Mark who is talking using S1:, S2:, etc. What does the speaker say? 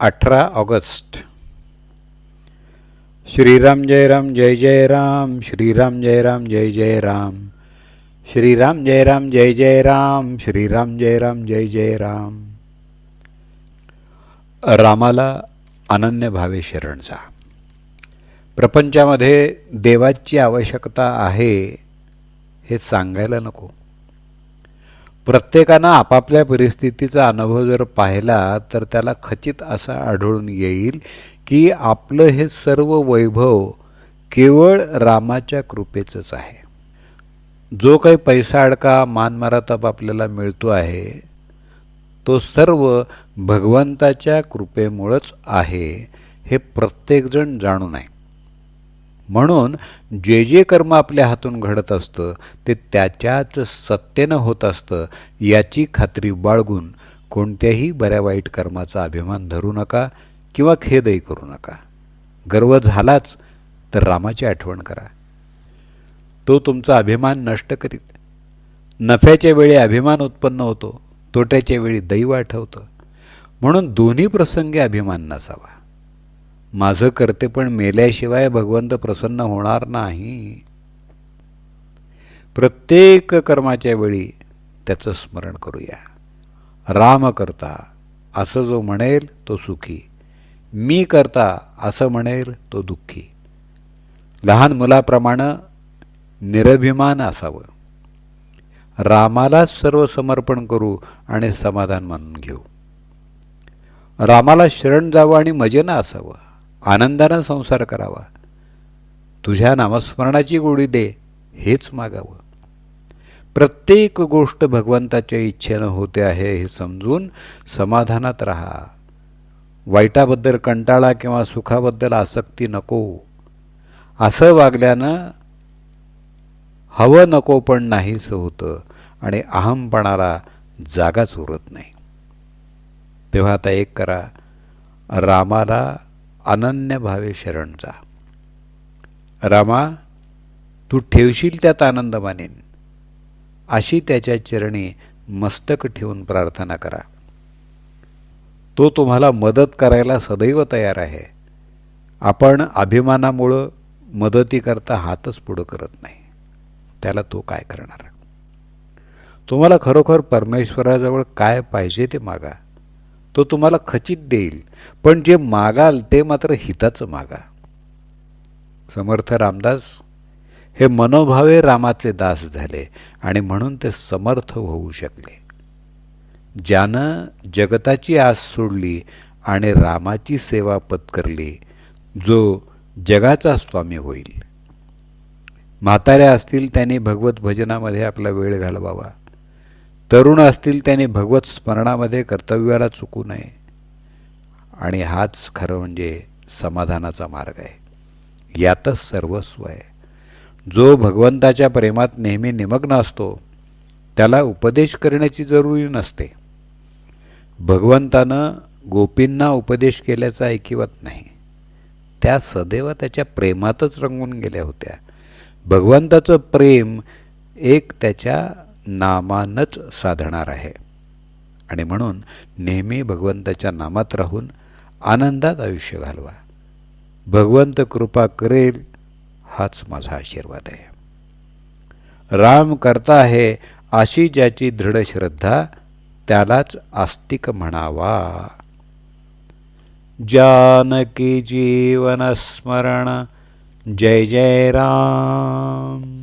S1: अठरा ऑगस्ट. श्रीराम जय राम जय जय राम श्रीराम जय राम जय जय राम. श्रीराम जय राम जय जय राम श्रीराम जय राम जय जय राम. रामाला अनन्य भावे शरण जा. प्रपंचामध्ये देवाची आवश्यकता आहे हे सांगायला नको. प्रत्येकानं आपापल्या परिस्थितीचा अनुभव जर पाहिला तर त्याला खचित असा आढळून येईल की आपलं हे सर्व वैभव केवळ रामाच्या कृपेचंच आहे. जो काही पैसा अडका मानमरातब आपल्याला मिळतो आहे तो सर्व भगवंताच्या कृपेमुळंच आहे हे प्रत्येकजण जाणून आहे. म्हणून जे जे कर्म आपल्या हातून घडत असतं ते त्याच्याच सत्तेनं होत असतं याची खात्री बाळगून कोणत्याही बऱ्या वाईट कर्माचा अभिमान धरू नका किंवा खेदही करू नका. गर्व झालाच तर रामाची आठवण करा. तो तुमचा अभिमान नष्ट करीत नफ्याच्या वेळी अभिमान उत्पन्न होतो तोट्याच्या वेळी दैव आठवतं. म्हणून दोन्ही प्रसंगी अभिमान नसावा. माझं करते पण मेल्याशिवाय भगवंत प्रसन्न होणार नाही. प्रत्येक कर्माच्या वेळी त्याचं स्मरण करूया. राम करता असं जो म्हणेल तो सुखी. मी करता असं म्हणेल तो दुःखी. लहान मुलाप्रमाणे निरभिमान असावं. रामालाच सर्व समर्पण करू आणि समाधान मानून घेऊ. रामाला शरण जावं आणि मजेनं असावं. आनंदानं संसार करावा. तुझ्या नामस्मरणाची गोडी दे हेच मागावं. प्रत्येक गोष्ट भगवंताच्या इच्छेनं होते आहे हे समजून समाधानात राहा. वाईटाबद्दल कंटाळा किंवा सुखाबद्दल आसक्ती नको. असं वागल्यानं हवं नको पण नाहीसं होतं आणि अहमपणाला जागाच उरत नाही. तेव्हा आता एक करा. रामाला अनन्य भावे शरण जा. रामा तू ठेवशील त्यात आनंद मानेन. अशी त्याच्या चरणी मस्तक ठेवून प्रार्थना करा. तो तुम्हाला मदत करायला सदैव तयार आहे. आपण अभिमानामुळं मदतीकरता हातच पुढं करत नाही. त्याला तो काय करणार? तुम्हाला खरोखर परमेश्वराजवळ काय पाहिजे ते मागा. तो तुम्हाला खचित देईल. पण जे मागाल ते मात्र हिताचं मागा. समर्थ रामदास हे मनोभावे रामाचे दास झाले आणि म्हणून ते समर्थ होऊ शकले. ज्यानं जगताची आस सोडली आणि रामाची सेवा पत्करली जो जगाचा स्वामी होईल. म्हाताऱ्या असतील त्यांनी भगवत भजनामध्ये आपला वेळ घालवावा. तरुण असतील त्याने भगवत स्मरणामध्ये कर्तव्याला चुकू नये. आणि हाच खरं म्हणजे समाधानाचा मार्ग आहे. यातच सर्वस्व आहे. जो भगवंताच्या प्रेमात नेहमी निमग्न असतो त्याला उपदेश करण्याची जरुरी नसते. भगवंतानं गोपींना उपदेश केल्याचा ऐकिवत नाही. त्या सदैव त्याच्या प्रेमातच रंगून गेल्या होत्या. भगवंताचं प्रेम एक त्याच्या नामानच साधणार आहे. आणि म्हणून नेहमी भगवंताच्या नामात राहून आनंदात आयुष्य घालवा. भगवंत कृपा करेल हाच माझा आशीर्वाद आहे. राम करता आहे अशी ज्याची दृढ श्रद्धा त्यालाच आस्तिक म्हणावा. जानकी जीवन स्मरण जय जय राम.